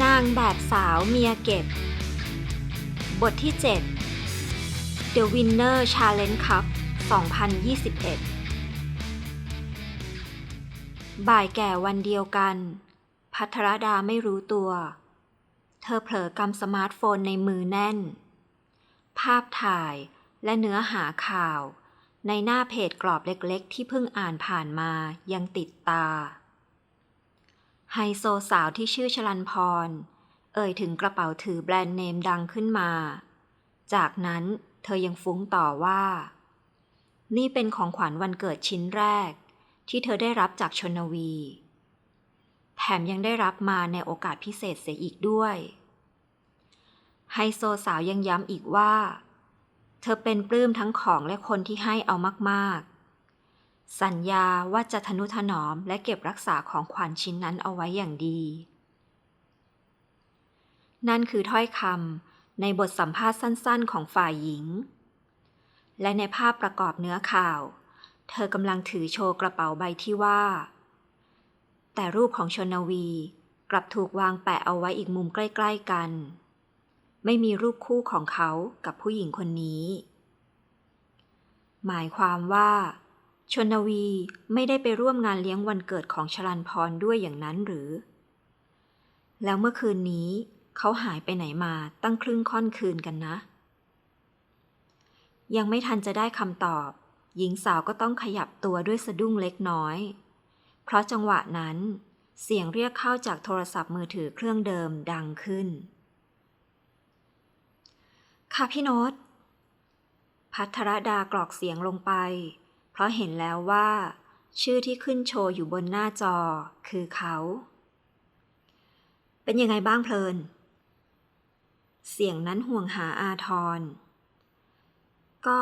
นางแบบสาวเมียเก็บ บทที่ 7 The Winner Challenge Cup 2021 บ่ายแก่วันเดียวกัน พัทรดาไม่รู้ตัว เธอเผลอกำสมาร์ทโฟนในมือแน่น ภาพถ่ายและเนื้อหาข่าว ในหน้าเพจกรอบเล็กๆ ที่เพิ่งอ่านผ่านมายังติดตา ไฮโซสาวที่ชื่อชลันพร เอ่ยถึงกระเป๋าถือแบรนด์เนมดังขึ้นมา จากนั้นเธอยังฟุ้งต่อว่า นี่เป็นของขวัญวันเกิดชิ้นแรก ที่เธอได้รับจากชนวี แถมยังได้รับมาในโอกาสพิเศษเสียอีกด้วย ไฮโซสาวยังย้ำอีกว่า เธอเป็นปลื้มทั้งของและคนที่ให้เอามากๆ สัญญาว่าจะทนุถนอมและเก็บรักษาของขวัญชิ้นนั้นเอาไว้อย่างดี นั่นคือถ้อยคำในบทสัมภาษณ์สั้นๆ ของฝ่ายหญิง และในภาพประกอบเนื้อข่าว เธอกำลังถือโชว์กระเป๋าใบที่ว่า แต่รูปของชนวีกลับถูกวางแปะเอาไว้อีกมุมใกล้ ๆ กัน ไม่มีรูปคู่ของเขากับผู้หญิงคนนี้ หมายความว่า ชนวีไม่ได้ไปร่วมงานเลี้ยงวันเกิดของชลันพรด้วยอย่างนั้นหรือ แล้วเมื่อคืนนี้เขาหายไปไหนมาตั้งครึ่งค่อนคืนกันนะ ยังไม่ทันจะได้คำตอบ หญิงสาวก็ต้องขยับตัวด้วยสะดุ้งเล็กน้อย เพราะจังหวะนั้น เสียงเรียกเข้าจากโทรศัพท์มือถือเครื่องเดิมดังขึ้น ค่ะพี่โน้ตพัทรดากรอกเสียงลงไป เพราะเห็นแล้วว่า ชื่อที่ขึ้นโชว์อยู่บนหน้าจอคือเขา เป็นยังไงบ้างเพลิน เสียงนั้นห่วงหาอาทร ก็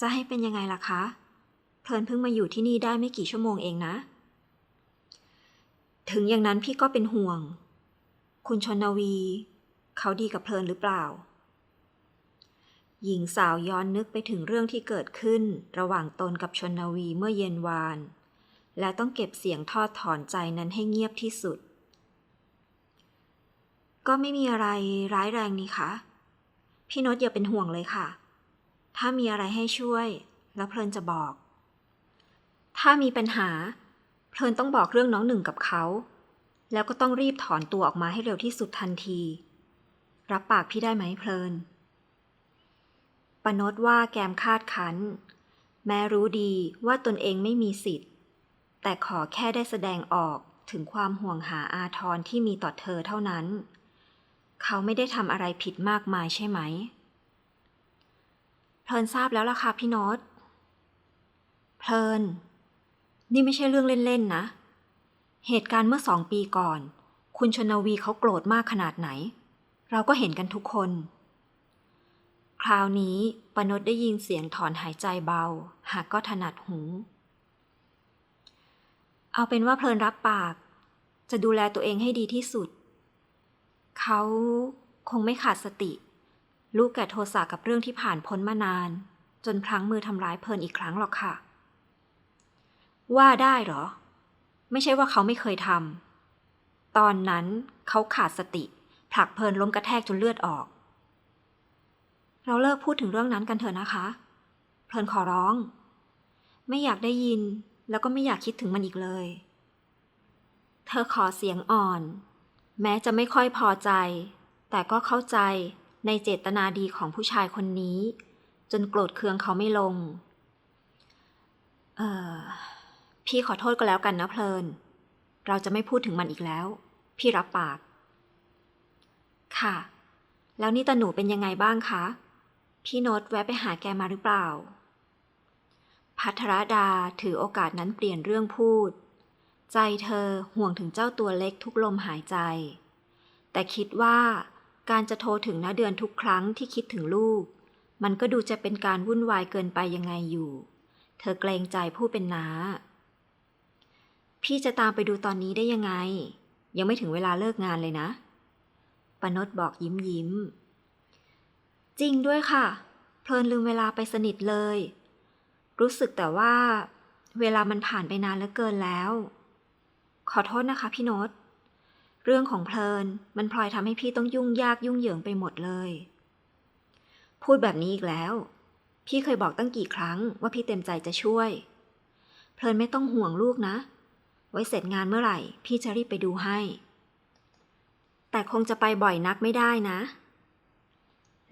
จะให้เป็นยังไงล่ะคะ เพลินเพิ่งมาอยู่ที่นี่ได้ไม่กี่ชั่วโมงเองนะ ถึงอย่างนั้นพี่ก็เป็นห่วง คุณชนวี เขาดีกับเพลินหรือเปล่า หญิงสาวย้อนนึกไปถึงเรื่องที่เกิดขึ้น ระหว่างตนกับชนวีเมื่อเย็นวาน และต้องเก็บเสียงทอดถอนใจนั้นให้เงียบที่สุด ก็ไม่มีอะไรร้ายแรงนี่คะ พี่นตอย่าเป็นห่วงเลยค่ะ ถ้ามีอะไรให้ช่วย แล้วเพลินจะบอก ถ้ามีปัญหา เพลินต้องบอกเรื่องน้องหนึ่งกับเขา แล้วก็ต้องรีบถอนตัวออกมาให้เร็วที่สุดทันที รับปากพี่ได้ไหมเพลิน ปนดว่าแกมคาดคันแม้รู้ดีว่าตนเองไม่มีสิทธิ์ แต่ขอแค่ได้แสดงออกถึงความห่วงหาอาทรที่มีต่อเธอเท่านั้น เขาไม่ได้ทำอะไรผิดมากมายใช่ไหม เพลินทราบแล้วล่ะค่ะพี่โนตเพลิน นี่ไม่ใช่เรื่องเล่นๆนะ เหตุการณ์เมื่อสองปีก่อน คุณชนวีเขาโกรธมากขนาดไหน เราก็เห็นกันทุกคน คราวนี้ปนดได้ยินเสียงถอนหายใจเบา หากก็ถนัดหู เอาเป็นว่าเพลินรับปาก จะดูแลตัวเองให้ดีที่สุด เขาคงไม่ขาดสติ ลูกแก่โทสะกับเรื่องที่ผ่านพ้นมานาน จนพลั้งมือทำร้ายเพลินอีกครั้งหรอกค่ะ ว่าได้หรอ ไม่ใช่ว่าเขาไม่เคยทำตอนนั้นเขาขาดสติผลักเพลินล้มกระแทกจนเลือดออก เราเลิกพูดถึงเรื่องนั้นกันเถอะนะคะ เพลินขอร้อง ไม่อยากได้ยินแล้วก็ไม่อยากคิดถึงมันอีกเลย เธอขอเสียงอ่อน แม้จะไม่ค่อยพอใจ แต่ก็เข้าใจในเจตนาดีของผู้ชายคนนี้ จนโกรธเคืองเขาไม่ลง เออพี่ขอโทษก็แล้วกันนะเพลิน เราจะไม่พูดถึงมันอีกแล้ว พี่รับปาก ค่ะ แล้วนี่ตาหนูเป็นยังไงบ้างคะ พี่โน้ตแวะไปหาแกมาหรือเปล่า พัทรดาถือโอกาสนั้นเปลี่ยนเรื่องพูด ใจเธอห่วงถึงเจ้าตัวเล็กทุกลมหายใจ แต่คิดว่าการจะโทรถึงน้าเดือนทุกครั้งที่คิดถึงลูก มันก็ดูจะเป็นการวุ่นวายเกินไปยังไงอยู่ เธอเกรงใจผู้เป็นน้า พี่จะตามไปดูตอนนี้ได้ยังไง ยังไม่ถึงเวลาเลิกงานเลยนะปนดบอกยิ้มยิ้ม จริงด้วยค่ะ เพลินลืมเวลาไปสนิทเลย รู้สึกแต่ว่า เวลามันผ่านไปนานเหลือเกินแล้ว ขอโทษนะคะพี่โนตเรื่องของเพลินมันพลอยทำให้พี่ต้องยุ่งยากยุ่งเหยิงไปหมดเลย พูดแบบนี้อีกแล้ว พี่เคยบอกตั้งกี่ครั้งว่าพี่เต็มใจจะช่วย เพลินไม่ต้องห่วงลูกนะ ไว้เสร็จงานเมื่อไหร่ พี่จะรีบไปดูให้ แต่คงจะไปบ่อยนักไม่ได้นะ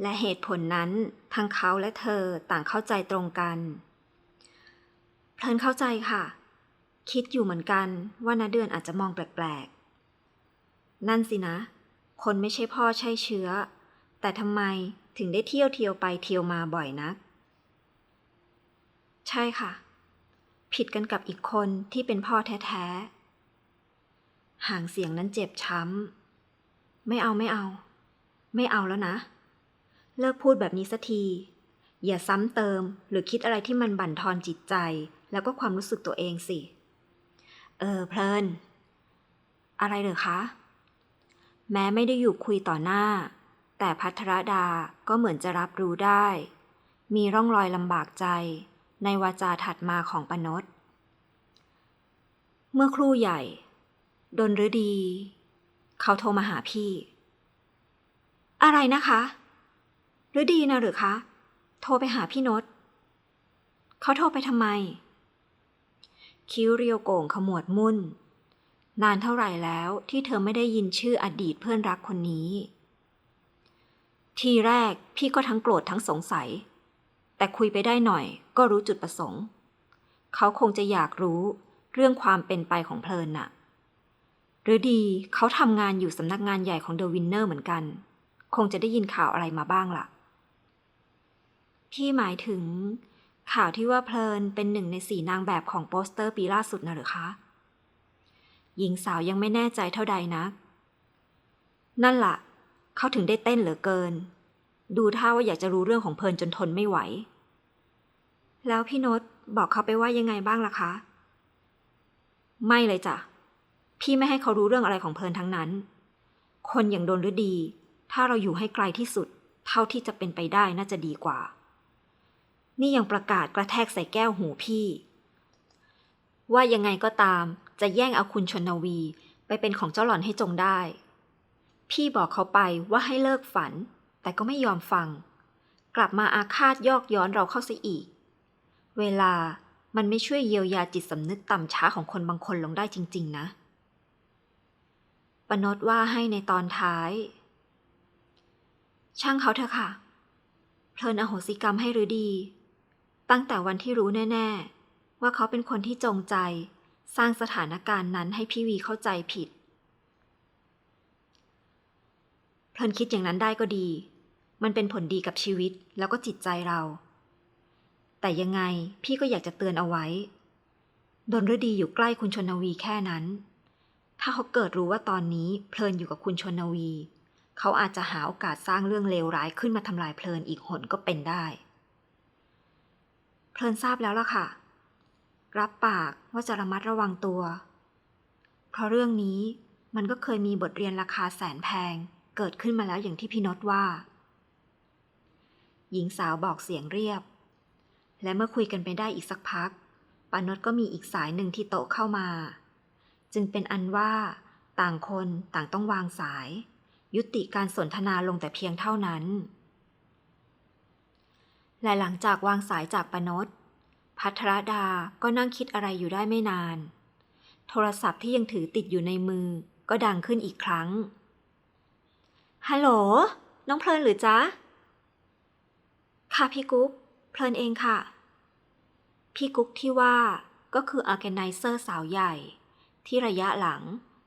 และเหตุผลนั้นทั้งเขาและเธอต่างเข้าใจตรงกัน เพลินเข้าใจค่ะ คิดอยู่เหมือนกันว่านาเดือนอาจจะมองแปลกๆ นั่นสินะ คนไม่ใช่พ่อใช่เชื้อ แต่ทำไมถึงได้เที่ยวเที่ยวไปเที่ยวมาบ่อยนัก ใช่ค่ะ ผิดกันกับอีกคนที่เป็นพ่อแท้ๆ ห่างเสียงนั้นเจ็บช้ำ ไม่เอาไม่เอา ไม่เอาแล้วนะ เลิกพูดแบบนี้สักที อย่าซ้ำเติมหรือคิดอะไรที่มันบั่นทอนจิตใจ แล้วก็ความรู้สึกตัวเองสิ เออ เพลิน อะไรเหรอคะ แม้ไม่ได้อยู่คุยต่อหน้า แต่พัทรดาก็เหมือนจะรับรู้ได้ มีร่องรอยลำบากใจ ในวาจาถัดมาของปนดเมื่อครู่ใหญ่ ดนฤดี เขาโทรมาหาพี่ อะไรนะคะ ฤดีนะหรือคะ โทรไปหาพี่นดเขาโทรไปทำไม คิ้วเรียวโก่งขมวดมุ่น นานเท่าไหร่แล้วที่เธอไม่ได้ยินชื่ออดีตเพื่อนรักคนนี้ ทีแรกพี่ก็ทั้งโกรธทั้งสงสัย แต่คุยไปได้หน่อยก็รู้จุดประสงค์ เขาคงจะอยากรู้เรื่องความเป็นไปของเพลินน่ะ หรือดีเขาทำงานอยู่สำนักงานใหญ่ของเดอะวินเนอร์เหมือนกัน คงจะได้ยินข่าวอะไรมาบ้างล่ะ พี่หมายถึง ข่าวที่ว่าเพลินเป็นหนึ่งในสี่นางแบบของโปสเตอร์ปีล่าสุดนะหรือคะ หญิงสาวยังไม่แน่ใจเท่าใดนัก นั่นละ่ะ เขาถึงได้เต้นเหลือเกิน ดูท่าว่าอยากจะรู้เรื่องของเพลินจนทนไม่ไหว แล้วพี่นศบอกเขาไปว่ายังไงบ้างล่ะคะ ไม่เลยจ้ะ พี่ไม่ให้เขารู้เรื่องอะไรของเพลินทั้งนั้น คนอย่างโดนฤดี ถ้าเราอยู่ให้ไกลที่สุด เท่าที่จะเป็นไปได้น่าจะดีกว่า นี่ยังประกาศกระแทกใส่แก้วหูพี่ ว่ายังไงก็ตามจะแย่งเอาคุณชนวี ไปเป็นของเจ้าหล่อนให้จงได้ พี่บอกเขาไปว่าให้เลิกฝัน แต่ก็ไม่ยอมฟัง กลับมาอาฆาตยอกย้อนเราเข้าซะอีก เวลามันไม่ช่วยเยียวยาจิตสำนึกต่ำช้าของคนบางคนลงได้จริง ๆ นะ ปนดว่าให้ในตอนท้าย ช่างเขาเถอะค่ะ เพลินอโหสิกรรมให้หรือดี ตั้งแต่วันที่รู้แน่ ๆ ว่าเขาเป็นคนที่จงใจ สร้างสถานการณ์นั้นให้พี่วีเข้าใจผิด เพลินคิดอย่างนั้นได้ก็ดี มันเป็นผลดีกับชีวิตแล้วก็จิตใจเรา แต่ยังไงพี่ก็อยากจะเตือนเอาไว้ดนฤดีอยู่ใกล้คุณชนวีแค่นั้น ถ้าเขาเกิดรู้ว่าตอนนี้เพลินอยู่กับคุณชนวี เขาอาจจะหาโอกาสสร้างเรื่องเลวร้ายขึ้นมาทำลายเพลินอีกหนก็เป็นได้ เพลินทราบแล้วล่ะค่ะ รับปากว่าจะระมัดระวังตัว เพราะเรื่องนี้มันก็เคยมีบทเรียนราคาแสนแพงเกิดขึ้นมาแล้วอย่างที่พี่นดว่า หญิงสาวบอกเสียงเรียบ และเมื่อคุยกันไปได้อีกสักพักปานดก็มีอีกสายหนึ่งที่โต๊ะเข้ามา จึงเป็นอันว่า ต่างคนต่างต้องวางสาย ยุติการสนทนาลงแต่เพียงเท่านั้น และหลังจากวางสายจากปนดพัทรดาก็นั่งคิดอะไรอยู่ได้ไม่นาน โทรศัพท์ที่ยังถือติดอยู่ในมือก็ดังขึ้นอีกครั้ง ฮัลโหล น้องเพลินหรือจ๊ะ ค่ะพี่กุ๊ก เพลินเองค่ะ พี่กุ๊กที่ว่าก็คืออ r g a แก z นเซอร์สาวใหญ่ ที่ระยะหลัง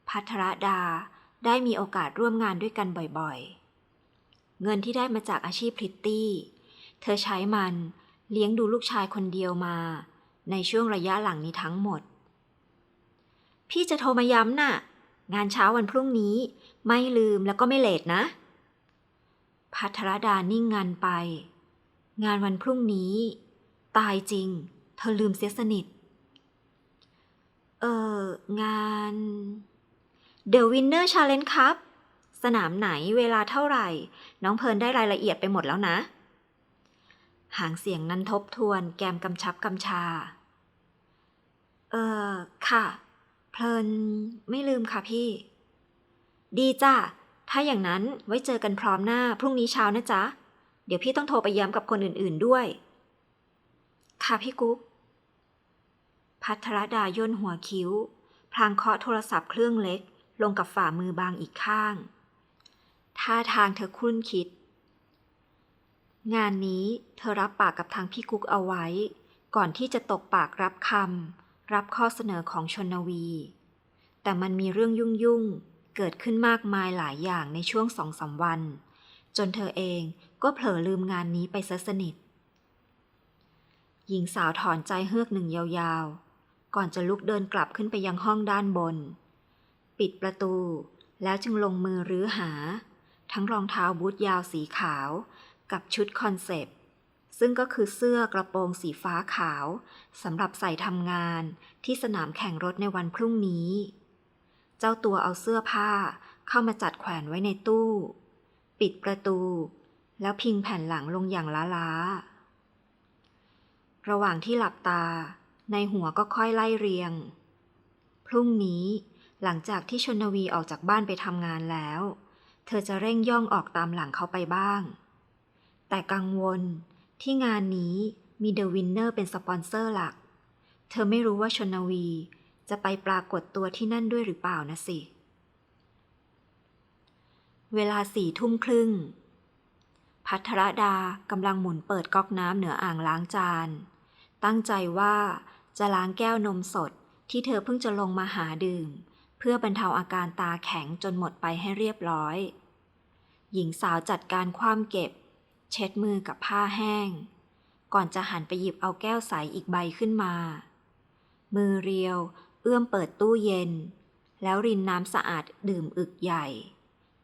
พัทรดาได้มีโอกาสร่วมงานด้วยกันบ่อยๆ เงินที่ได้มาจากอาชีพพริตตี้ เธอใช้มันเลี้ยงดูลูกชายคนเดียวมา ในช่วงระยะหลังนี้ทั้งหมด พี่จะโทรมาย้ำน่ะ งานเช้าวันพรุ่งนี้ไม่ลืมแล้วก็ไม่เลทนะ พัทรดานิ่งงันไป งานวันพรุ่งนี้ ตายจริง เธอลืมเสียสนิท เออ งาน The Winner Challenge ครับ สนามไหนเวลาเท่าไหร่ น้องเพลินได้รายละเอียดไปหมดแล้วนะ หางเสียงนั้นทบทวนแกมกำชับกำชา เออค่ะ เพลินไม่ลืมค่ะพี่ ดีจ้ะ ถ้าอย่างนั้นไว้เจอกันพร้อมหน้าพรุ่งนี้เช้านะจ๊ะ เดี๋ยวพี่ต้องโทรไปย้ำกับคนอื่นๆด้วย ค่ะพี่กุ๊ก พัทรดาย่นหัวคิ้ว พลางเคาะโทรศัพท์เครื่องเล็ก ลงกับฝ่ามือบางอีกข้าง ท่าทางเธอครุ่นคิด งานนี้เธอรับปากกับทางพี่กุ๊กเอาไว้ ก่อนที่จะตกปากรับคำรับข้อเสนอของชนวี แต่มันมีเรื่องยุ่งๆเกิดขึ้นมากมายหลายอย่างในช่วงสองสามวัน จนเธอเองก็เผลอลืมงานนี้ไปซะสนิท หญิงสาวถอนใจเฮือกหนึ่งยาวๆ ก่อนจะลุกเดินกลับขึ้นไปยังห้องด้านบน ปิดประตูแล้วจึงลงมือรื้อหา ทั้งรองเท้าบูทยาวสีขาว กับชุดคอนเซปต์ซึ่งก็คือเสื้อกระโปรงสีฟ้าขาวสำหรับใส่ทำงานที่สนามแข่งรถในวันพรุ่งนี้ เจ้าตัวเอาเสื้อผ้าเข้ามาจัดแขวนไว้ในตู้ ปิดประตู แล้วพิงแผ่นหลังลงอย่างล้าๆระหว่างที่หลับตา ในหัวก็ค่อยไล่เรียง พรุ่งนี้หลังจากที่ชนวีออกจากบ้านไปทำงานแล้ว เธอจะเร่งย่องออกตามหลังเขาไปบ้าง แต่กังวลที่งานนี้มีเดอะวินเนอร์เป็นสปอนเซอร์หลัก เธอไม่รู้ว่าชนวีจะไปปรากฏตัวที่นั่นด้วยหรือเปล่านะสิ เวลาสี่ทุ่มครึ่ง พัทรดากำลังหมุนเปิดก๊อกน้ำเหนืออ่างล้างจาน ตั้งใจว่าจะล้างแก้วนมสดที่เธอเพิ่งจะลงมาหาดื่ม เพื่อบรรเทาอาการตาแข็งจนหมดไปให้เรียบร้อย หญิงสาวจัดการคว่ำเก็บ เช็ดมือกับผ้าแห้ง ก่อนจะหันไปหยิบเอาแก้วใสอีกใบขึ้นมา มือเรียว เอื้อมเปิดตู้เย็น แล้วรินน้ำสะอาดดื่มอึกใหญ่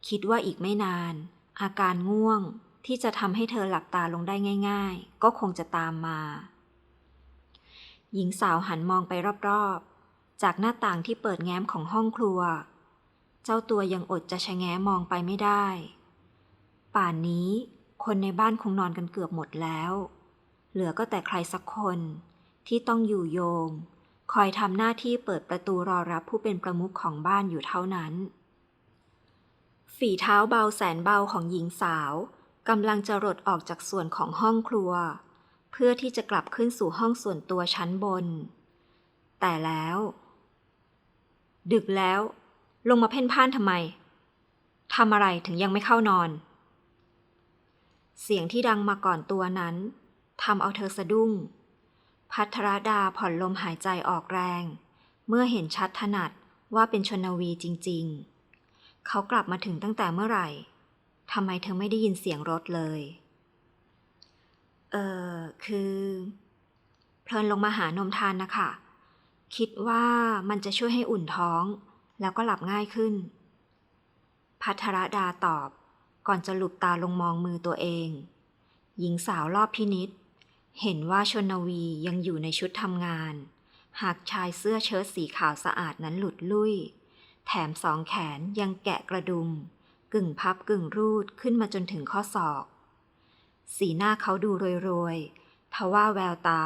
คิดว่าอีกไม่นาน อาการง่วงที่จะทำให้เธอหลับตาลงได้ง่าย ๆ ก็คงจะตามมา หญิงสาวหันมองไปรอบๆ จากหน้าต่างที่เปิดแง้มของห้องครัว เจ้าตัวยังอดจะชะแง้มองไปไม่ได้ ป่านนี้ คนในบ้านคงนอนกันเกือบหมดแล้ว เหลือก็แต่ใครสักคนที่ต้องอยู่โยง คอยทำหน้าที่เปิดประตูรอรับผู้เป็นประมุขของบ้านอยู่เท่านั้น ฝีเท้าเบาแสนเบาของหญิงสาวกำลังจะรดออกจากส่วนของห้องครัว เพื่อที่จะกลับขึ้นสู่ห้องส่วนตัวชั้นบน แต่แล้ว ดึกแล้ว ลงมาเพ่นพ่านทำไมทำอะไรถึงยังไม่เข้านอน เสียงที่ดังมาก่อนตัวนั้นทำเอาเธอสะดุ้ง พัทรดาผ่อนลมหายใจออกแรง เมื่อเห็นชัดถนัดว่าเป็นชนวีจริง ๆ เขากลับมาถึงตั้งแต่เมื่อไหร่ทำไมเธอไม่ได้ยินเสียงรถเลย เออคือ เพลินลงมาหานมทานนะคะ คิดว่ามันจะช่วยให้อุ่นท้อง แล้วก็หลับง่ายขึ้น พัทรดาตอบ ก่อนจะหลุบตาลงมองมือตัวเอง หญิงสาวรอบพินิษเห็นว่าชนวียังอยู่ในชุดทำงาน หากชายเสื้อเชิ้ตสีขาวสะอาดนั้นหลุดลุ่ย แถมสองแขนยังแกะกระดุม กึ่งพับกึ่งรูดขึ้นมาจนถึงข้อศอก สีหน้าเขาดูโรยๆทว่าแววตา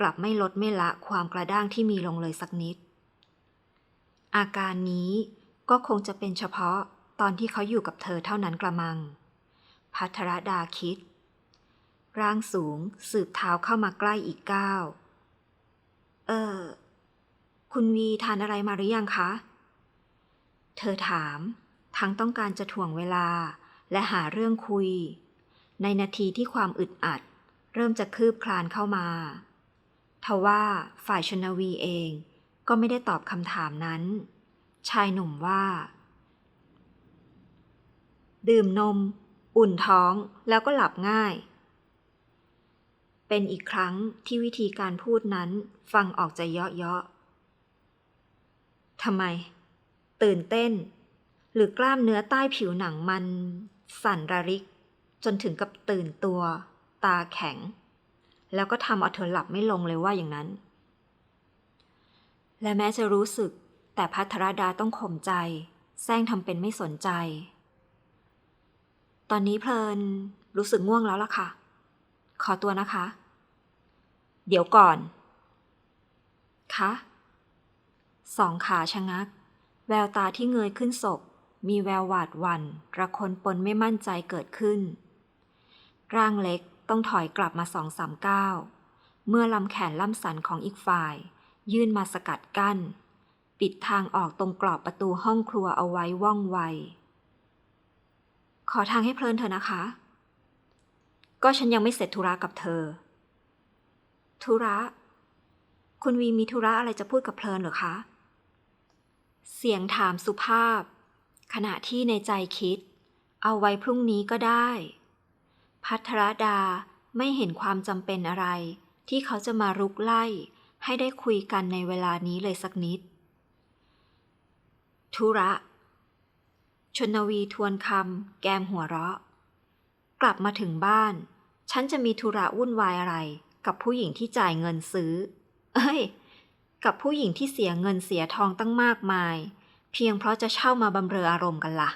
กลับไม่ลดไม่ละความกระด้างที่มีลงเลยสักนิด อาการนี้ก็คงจะเป็นเฉพาะ ตอนที่เขาอยู่กับเธอเท่านั้นกระมัง พัทรดาคิด ร่างสูงสืบเท้าเข้ามาใกล้อีกก้าว เออ คุณวีทานอะไรมาหรือยังคะ เธอถาม ทั้งต้องการจะถ่วงเวลาและหาเรื่องคุย ในนาทีที่ความอึดอัด เริ่มจะคืบคลานเข้ามาทว่าฝ่ายชนวีเองก็ไม่ได้ตอบคำถามนั้น ชายหนุ่มว่า ดื่มนม อุ่นท้องแล้วก็หลับง่าย เป็นอีกครั้งที่วิธีการพูดนั้นฟังออกจะเยาะเยาะทำไม ตื่นเต้น หรือกล้ามเนื้อใต้ผิวหนังมัน สั่นระริก จนถึงกับตื่นตัว ตาแข็ง แล้วก็ทำเอาเธอหลับไม่ลงเลยว่าอย่างนั้น และแม้จะรู้สึกแต่พัทรดาต้องข่มใจ แซงทำเป็นไม่สนใจ ตอนนี้เพลินรู้สึกง่วงแล้วล่ะค่ะ ขอตัวนะคะ เดี๋ยวก่อน คะสองขาชะงัก แววตาที่เงยขึ้นศพ มีแววหวาดหวัน่นระคนปนไม่มั่นใจเกิดขึ้น ร่างเล็กต้องถอยกลับมาสองสามก้าวเมื่อลำแขนล่ำสันของอีกฝ่าย ยื่นมาสกัดกั้น ปิดทางออกตรงกรอบประตูห้องครัวเอาไว้ว่องไว ขอทางให้เพลินเถอะนะคะ ก็ฉันยังไม่เสร็จธุระกับเธอ ธุระ คุณวีมีธุระอะไรจะพูดกับเพลินเหรอคะ เสียงถามสุภาพ ขณะที่ในใจคิด เอาไว้พรุ่งนี้ก็ได้ พัทรดาไม่เห็นความจำเป็นอะไร ที่เขาจะมารุกไล่ ให้ได้คุยกันในเวลานี้เลยสักนิด ธุระ ชนวีทวนคำแกมหัวเราะ กลับมาถึงบ้าน ฉันจะมีธุระวุ่นวายอะไร กับผู้หญิงที่จ่ายเงินซื้อ เอ้ย กับผู้หญิงที่เสียเงินเสียทองตั้งมากมาย เพียงเพราะจะเช่ามาบำเรออารมณ์กันละ่ะ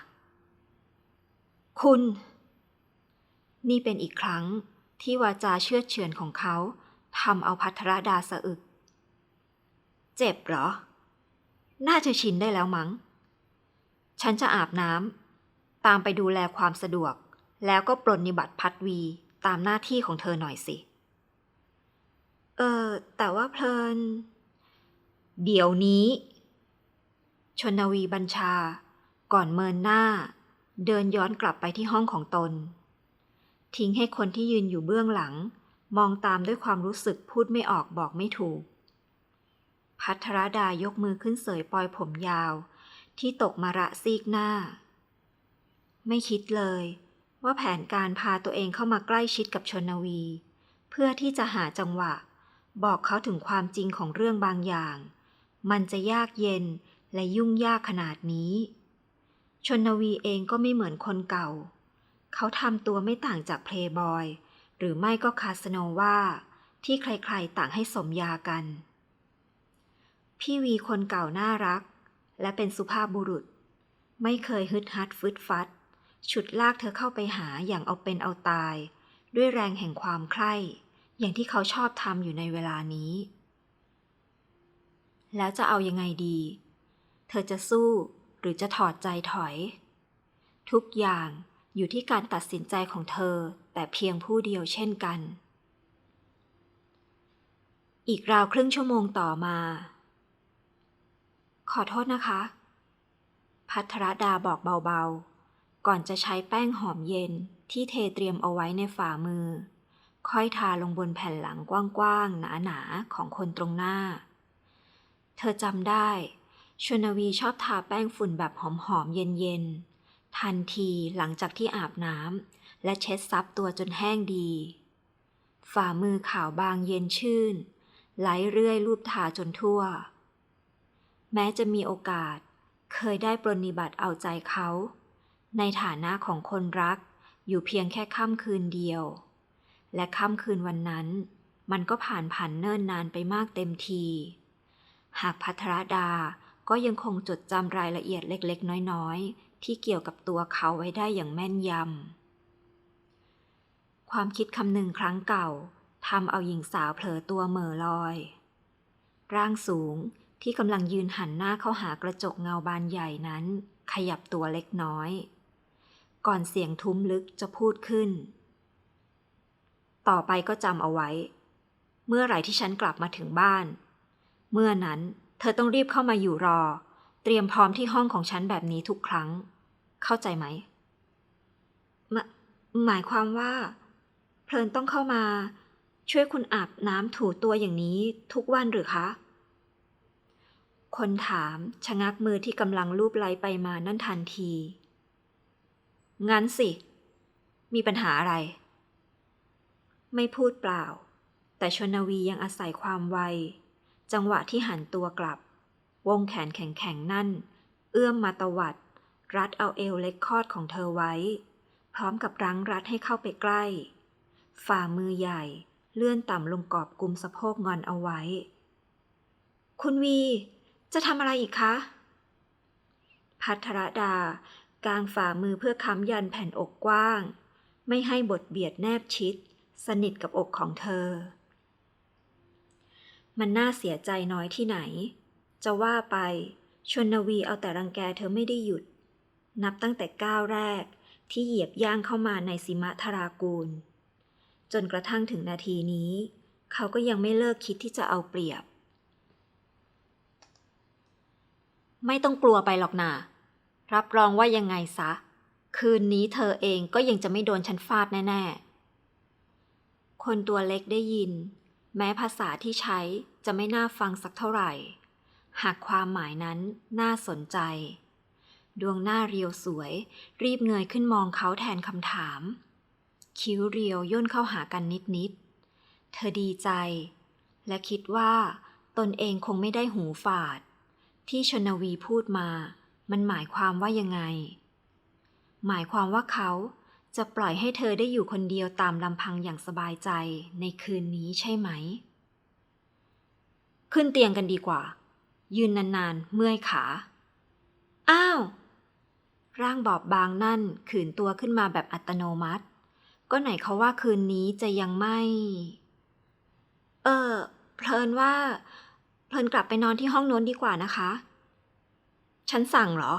คุณ นี่เป็นอีกครั้งที่วาจาเชื่อเฉือนของเขาทำเอาพัทรดาสะอึก เจ็บเหรอ น่าจะชินได้แล้วมั้ง ฉันจะอาบน้ำตามไปดูแลความสะดวก แล้วก็ปลนนิบัติพัดวีตามหน้าที่ของเธอหน่อยสิ เออ แต่ว่าเพลิน เดี๋ยวนี้ ชนวีบัญชา ก่อนเมินหน้า เดินย้อนกลับไปที่ห้องของตน ทิ้งให้คนที่ยืนอยู่เบื้องหลัง มองตามด้วยความรู้สึกพูดไม่ออกบอกไม่ถูก พัทรดายกมือขึ้นเสยปลอยผมยาว ที่ตกมาระซีกหน้า ไม่คิดเลย ว่าแผนการพาตัวเองเข้ามาใกล้ชิดกับชนวี เพื่อที่จะหาจังหวะ บอกเขาถึงความจริงของเรื่องบางอย่าง มันจะยากเย็นและยุ่งยากขนาดนี้ ชนวีเองก็ไม่เหมือนคนเก่า เขาทำตัวไม่ต่างจากเพลย์บอยหรือไม่ก็คาสโนวาที่ใครๆต่างให้สมยากัน พี่วีคนเก่าน่ารัก และเป็นสุภาพบุรุษ ไม่เคยฮึดฮัดฟึดฟัด ฉุดลากเธอเข้าไปหาอย่างเอาเป็นเอาตาย ด้วยแรงแห่งความใคร่อย่างที่เขาชอบทำอยู่ในเวลานี้ แล้วจะเอายังไงดี เธอจะสู้หรือจะถอดใจถอย ทุกอย่างอยู่ที่การตัดสินใจของเธอแต่เพียงผู้เดียวเช่นกัน อีกราวครึ่งชั่วโมงต่อมา ขอโทษนะคะ พัทรดาบอกเบาๆ ก่อนจะใช้แป้งหอมเย็นที่เทเตรียมเอาไว้ในฝ่ามือ ค่อยทาลงบนแผ่นหลังกว้างๆ หนาๆ ของคนตรงหน้า เธอจำได้ชนวีชอบทาแป้งฝุ่นแบบหอมๆ เย็นๆ ทันทีหลังจากที่อาบน้ำและเช็ดซับตัวจนแห้งดี ฝ่ามือขาวบางเย็นชื่น ไหลเรื่อยรูปทาจนทั่ว แม้จะมีโอกาส เคยได้ปรนนิบัติเอาใจเขา ในฐานะของคนรักอยู่เพียงแค่ค่ำคืนเดียว และค่ำคืนวันนั้น มันก็ผ่านผ่านเนิ่นนานไปมากเต็มที หากพัทรดาก็ยังคงจดจำรายละเอียดเล็กๆ น้อยๆ ที่เกี่ยวกับตัวเขาไว้ได้อย่างแม่นยำ ความคิดคำหนึ่งครั้งเก่าทำเอาหญิงสาวเผลอตัวเหม่อลอย ร่างสูง ที่กำลังยืนหันหน้าเข้าหากระจกเงาบานใหญ่นั้น ขยับตัวเล็กน้อย ก่อนเสียงทุ้มลึกจะพูดขึ้น ต่อไปก็จำเอาไว้ เมื่อไหร่ที่ฉันกลับมาถึงบ้าน เมื่อนั้นเธอต้องรีบเข้ามาอยู่รอ เตรียมพร้อมที่ห้องของฉันแบบนี้ทุกครั้ง เข้าใจไหมมหมายความว่า เพลินต้องเข้ามา ช่วยคุณอาบน้ำถูตัวอย่างนี้ทุกวันหรือคะ คนถามชะงักมือที่กำลังลูบไล้ไปมานั่นทันที งั้นสิ มีปัญหาอะไร ไม่พูดเปล่า แต่ชนวียังอาศัยความไว จังหวะที่หันตัวกลับ วงแขนแข็งๆนั่น เอื้อมมาตวัด รัดเอาเอวเล็กคอดของเธอไว้ พร้อมกับรั้งรัดให้เข้าไปใกล้ ฝ่ามือใหญ่เลื่อนต่ำลงกอบกุมสะโพกงอนเอาไว้ คุณวี จะทำอะไรอีกคะ พัทรดากางฝ่ามือเพื่อค้ำยันแผ่นอกกว้าง ไม่ให้บทเบียดแนบชิด สนิทกับอกของเธอ มันน่าเสียใจน้อยที่ไหน จะว่าไปชนวีเอาแต่รังแกเธอไม่ได้หยุด นับตั้งแต่ก้าวแรกที่เหยียบย่างเข้ามาในสิมะธารากูล จนกระทั่งถึงนาทีนี้ เขาก็ยังไม่เลิกคิดที่จะเอาเปรียบ ไม่ต้องกลัวไปหรอกนารับรองว่ายังไงซะ คืนนี้เธอเองก็ยังจะไม่โดนฉันฟาดแน่ๆ คนตัวเล็กได้ยิน แม้ภาษาที่ใช้จะไม่น่าฟังสักเท่าไหร่ หากความหมายนั้นน่าสนใจ ดวงหน้าเรียวสวย รีบเงยขึ้นมองเขาแทนคำถาม คิ้วเรียวย่นเข้าหากันนิดๆ เธอดีใจ และคิดว่าตนเองคงไม่ได้หูฝาด ที่ชนวีพูดมา มันหมายความว่ายังไง หมายความว่าเขาจะปล่อยให้เธอได้อยู่คนเดียวตามลำพังอย่างสบายใจในคืนนี้ใช่ไหม ขึ้นเตียงกันดีกว่า ยืนนานๆ เมื่อยขา อ้าว ร่างบอบบางนั่นขืนตัวขึ้นมาแบบอัตโนมัติ ก็ไหนเขาว่าคืนนี้จะยังไม่ เออเพลินว่า เพลินกลับไปนอนที่ห้องโน้นดีกว่านะคะ ฉันสั่งเหรอ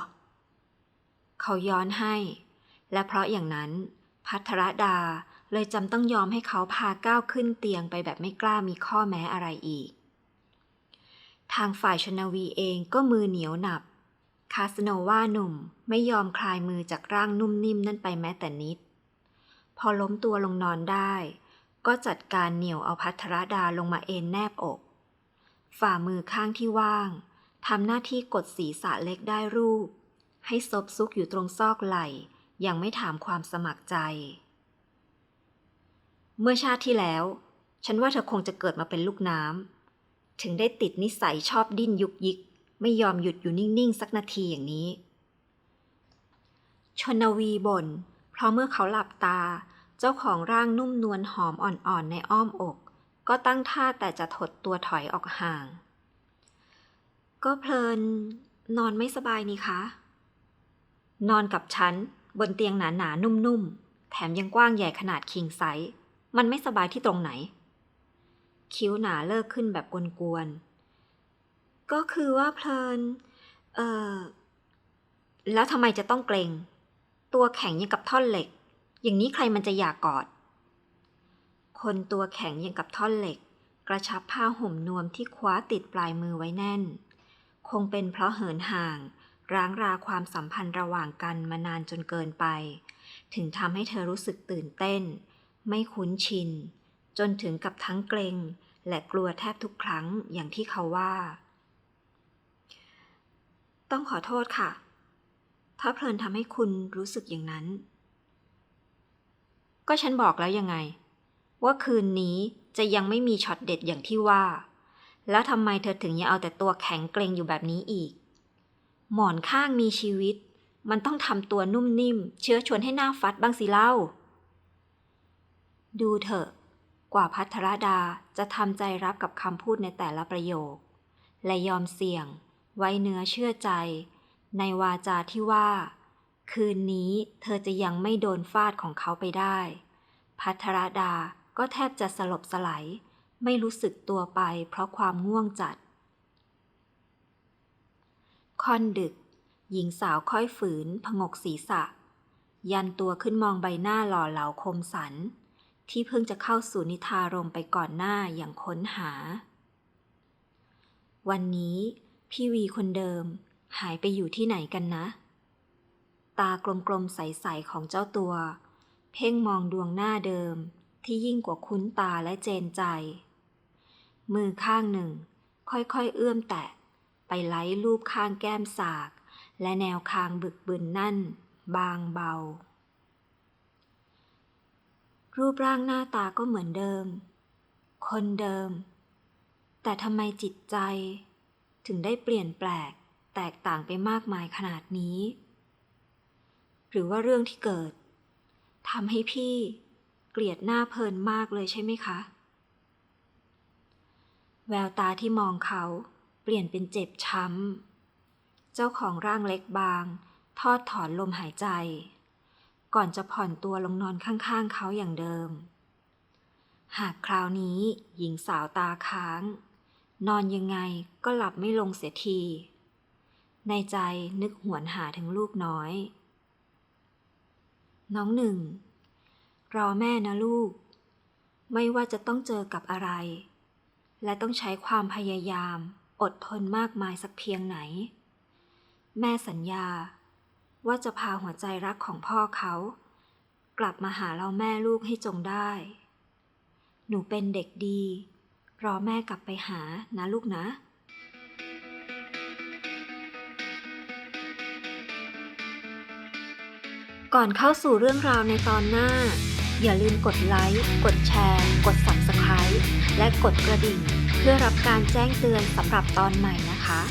เขาย้อนให้ และเพราะอย่างนั้น พัทรดาเลยจำต้องยอมให้เขาพาก้าวขึ้นเตียงไปแบบไม่กล้ามีข้อแม้อะไรอีก ทางฝ่ายชนวีเองก็มือเหนียวหนับ คาสโนว่าหนุ่มไม่ยอมคลายมือจากร่างนุ่มนิ่มนั่นไปแม้แต่นิด พอล้มตัวลงนอนได้ ก็จัดการเหนี่ยวเอาพัทรดาลงมาเอนแนบอก ฝ่ามือข้างที่ว่างทำหน้าที่กดศีรษะเล็กได้รูป ให้ซบซุกอยู่ตรงซอกไหล่ยังไม่ถามความสมัครใจ เมื่อชาติที่แล้ว ฉันว่าเธอคงจะเกิดมาเป็นลูกน้ำถึงได้ติดนิสัยชอบดิ้นยุกยิก ไม่ยอมหยุดอยู่นิ่ง ๆ สักนาทีอย่างนี้ ชนวีบน่นเพราะเมื่อเขาหลับตา เจ้าของร่างนุ่มนวลหอมอ่อน ๆ ในอ้อมอก ก็ตั้งท่าแต่จะถดตัวถอยออกห่าง ก็เพลินนอนไม่สบายนี่คะ นอนกับฉัน บนเตียงหนาๆนุ่มๆ แถมยังกว้างใหญ่ขนาดคิงไซส์มันไม่สบายที่ตรงไหน คิ้วหนาเลิกขึ้นแบบกวนๆ ก็คือว่าเพลิน เอ่อแล้วทำไมจะต้องเกรง ตัวแข็งยังกับท่อนเหล็ก อย่างนี้ใครมันจะอยากกอด คนตัวแข็งยังกับท่อนเหล็ก กระชับผ้าห่มนวมที่คว้าติดปลายมือไว้แน่น คงเป็นเพราะเหินห่าง ร้างราความสัมพันธ์ระหว่างกันมานานจนเกินไป ถึงทำให้เธอรู้สึกตื่นเต้น ไม่คุ้นชิน จนถึงกับทั้งเกรงและกลัวแทบทุกครั้งอย่างที่เขาว่า ต้องขอโทษค่ะ ถ้าเพลินทำให้คุณรู้สึกอย่างนั้น ก็ฉันบอกแล้วยังไง ว่าคืนนี้จะยังไม่มีช็อตเด็ดอย่างที่ว่า แล้วทำไมเธอถึงยังเอาแต่ตัวแข็งเกรงอยู่แบบนี้อีก หมอนข้างมีชีวิต มันต้องทำตัวนุ่มนิ่ม เชื้อชวนให้หน้าฟัดบ้างสิเล่า ดูเถอะ กว่าพัทรดาจะทำใจรับกับคำพูดในแต่ละประโยค และยอมเสี่ยง ไว้เนื้อเชื่อใจ ในวาจาที่ว่า คืนนี้เธอจะยังไม่โดนฟาดของเขาไปได้ พัทรดา ก็แทบจะสลบสลายไม่รู้สึกตัวไปเพราะความง่วงจัด ค่อนดึก หญิงสาวค่อยฝืน ผงกศีรษะ ยันตัวขึ้นมองใบหน้าหล่อเหลาคมสัน ที่เพิ่งจะเข้าสู่นิทารมไปก่อนหน้าอย่างค้นหา วันนี้พี่วีคนเดิม หายไปอยู่ที่ไหนกันนะ ตากลมๆใส ๆ ของเจ้าตัว เพ่งมองดวงหน้าเดิม ที่ยิ่งกว่าคุ้นตาและเจนใจ มือข้างหนึ่ง ค่อยๆเอื้อมแตะ ไปไล้รูปข้างแก้มสาก และแนวคางบึกบึนนั่น บางเบา รูปร่างหน้าตาก็เหมือนเดิม คนเดิม แต่ทำไมจิตใจ ถึงได้เปลี่ยนแปลกแตกต่างไปมากมายขนาดนี้ หรือว่าเรื่องที่เกิดทำให้พี่ เกลียดหน้าเพลินมากเลยใช่ไหมคะ แววตาที่มองเขาเปลี่ยนเป็นเจ็บช้ำ เจ้าของร่างเล็กบาง ทอดถอนลมหายใจ ก่อนจะผ่อนตัวลงนอนข้างๆเขาอย่างเดิม หากคราวนี้หญิงสาวตาค้าง นอนยังไงก็หลับไม่ลงเสียที ในใจนึกหวนหาถึงลูกน้อย น้องหนึ่ง รอแม่นะลูก ไม่ว่าจะต้องเจอกับอะไร และต้องใช้ความพยายาม อดทนมากมายสักเพียงไหน แม่สัญญา ว่าจะพาหัวใจรักของพ่อเขา กลับมาหาเราแม่ลูกให้จงได้ หนูเป็นเด็กดี รอแม่กลับไปหานะลูกนะ ก่อนเข้าสู่เรื่องราวในตอนหน้า อย่าลืมกดไลค์ กดแชร์ กด Subscribe และกดกระดิ่ง เพื่อรับการแจ้งเตือนสำหรับตอนใหม่นะคะ